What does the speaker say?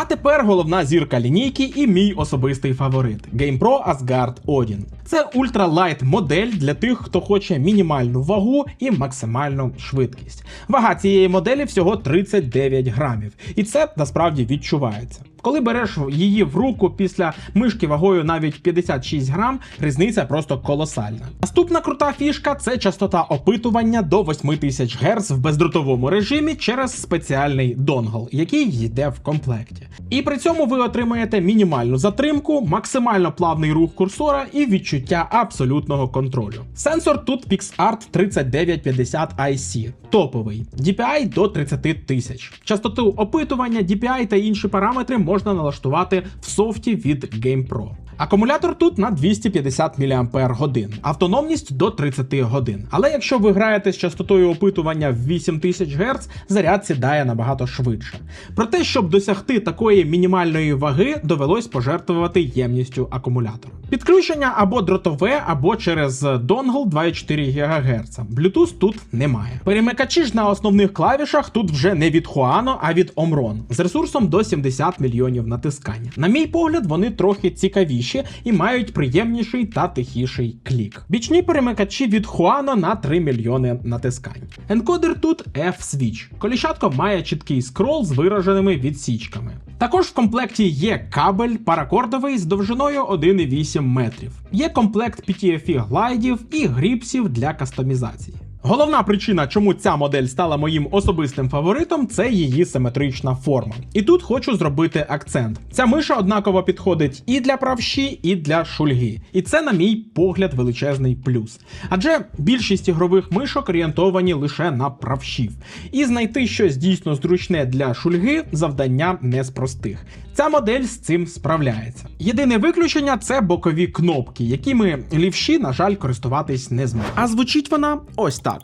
А тепер головна зірка лінійки і мій особистий фаворит GamePro Asgard Odin. Це ультралайт модель для тих, хто хоче мінімальну вагу і максимальну швидкість. Вага цієї моделі всього 39 грамів, і це насправді відчувається. Коли береш її в руку після мишки вагою навіть 56 грам, різниця просто колосальна. Наступна крута фішка це частота опитування до 8000 Гц в бездротовому режимі через спеціальний донгл, який йде в комплекті. І при цьому ви отримаєте мінімальну затримку, максимально плавний рух курсора і відчуття абсолютного контролю. Сенсор тут PixArt 3950 IC, топовий, DPI до 30 тисяч. Частоту опитування, DPI та інші параметри можна налаштувати в софті від GamePro. Акумулятор тут на 250 мАч, автономність до 30 годин. Але якщо ви граєте з частотою опитування в 8000 Гц, заряд сідає набагато швидше. Проте, щоб досягти такої мінімальної ваги, довелось пожертвувати ємністю акумулятора. Підключення або дротове, або через донгл 2,4 ГГц. Bluetooth тут немає. Перемикачі ж на основних клавішах тут вже не від Huano, а від Omron з ресурсом до 70 мільйонів натискань. На мій погляд, вони трохи цікавіші і мають приємніший та тихіший клік. Бічні перемикачі від Huano на 3 мільйони натискань. Енкодер тут F-Switch. Коліщатко має чіткий скрол з вираженими відсічками. Також в комплекті є кабель паракордовий з довжиною 1,8 метрів. Є комплект PTFE глайдів і гріпсів для кастомізації. Головна причина, чому ця модель стала моїм особистим фаворитом, це її симетрична форма. І тут хочу зробити акцент. Ця миша однаково підходить і для правші, і для шульги. І це, на мій погляд, величезний плюс. Адже більшість ігрових мишок орієнтовані лише на правшів. І знайти щось дійсно зручне для шульги завдання не з простих. Ця модель з цим справляється. Єдине виключення це бокові кнопки, якими лівші, на жаль, користуватись не зможуть. А звучить вона ось так.